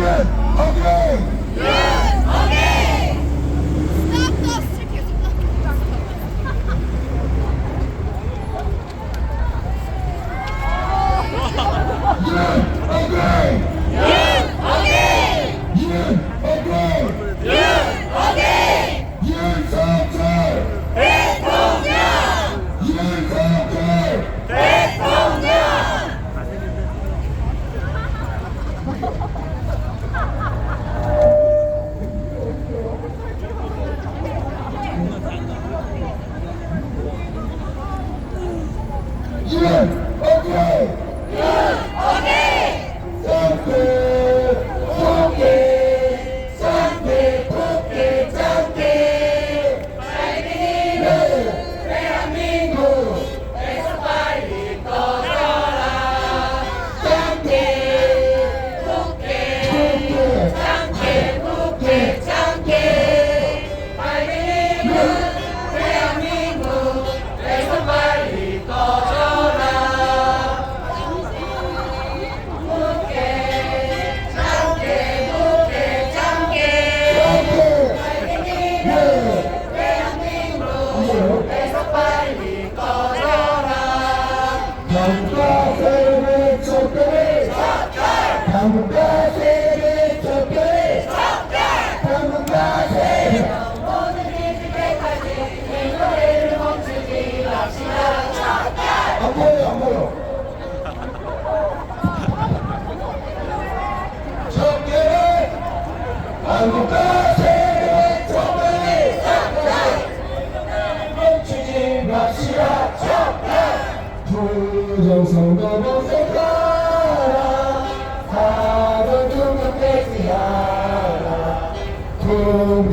Okay. Yes! Okay! Yes! Okay! Thank! 안 보여 척결 부정선거 검색하라 사전 중국 대지하라 국민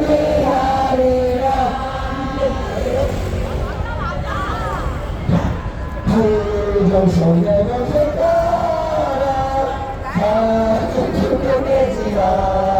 승리하리라 부정선거 검색하라 사전 중국 대지하라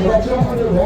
제가 트럼프를